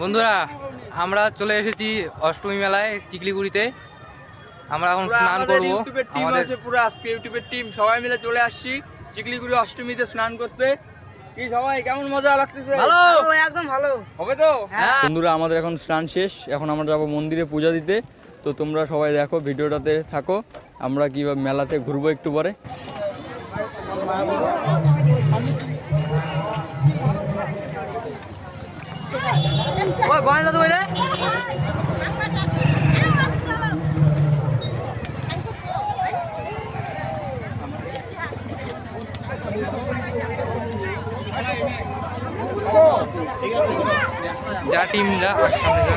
বন্ধুরা আমরা চলে এসেছি অষ্টমী মেলায় চিকলিগুড়িতে। আমরা এখন স্নান করব। আমাদের পুরো আজকে ইউটিউবের টিম সবাই মিলে চলে আসছি চিকলিগুড়ি অষ্টমীতে স্নান করতে। কি সবাই কেমন মজা লাগতেছে? ভালো? একদম ভালো। হবে তো? হ্যাঁ। বন্ধুরা আমাদের এখন স্নান শেষ। এখন আমরা যাব মন্দিরে পূজা দিতে। তো তোমরা সবাই দেখো ভিডিওটাতে থাকো। আমরা কীভাবে মেলাতে ঘুরবো একটু পরে। ওই গয়না দাদু রে? যা টিম যা একসাথে যা।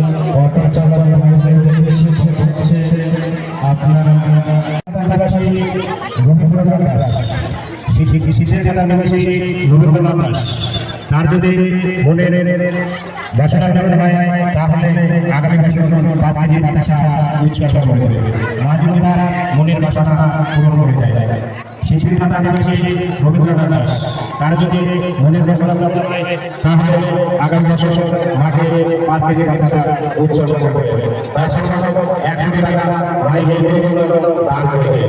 তার যদি মনের বাসনা পূরণ হয় তাহলে আগামী বছর পাঁচ কেজি বাতাসা উৎসব করবে মা যেন তার মনের বাসনা পূরণ করে দেয় শিশির খাতা নিবাসী রবীন্দ্রনাথ দাস তার যদি মনের বাসনা পূরণ হয় তাহলে আগামী বছর পাঁচ কেজি বাতাসা উৎসব করবে বাসা টাকা মাইকের দান করে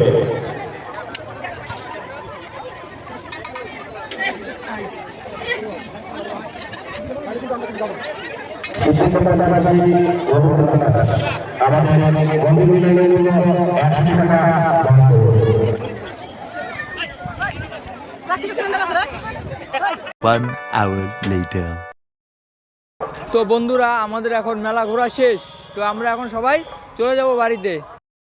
তো বন্ধুরা আমাদের এখন মেলা ঘোরা শেষ। তো আমরা এখন সবাই চলে যাব বাড়িতে।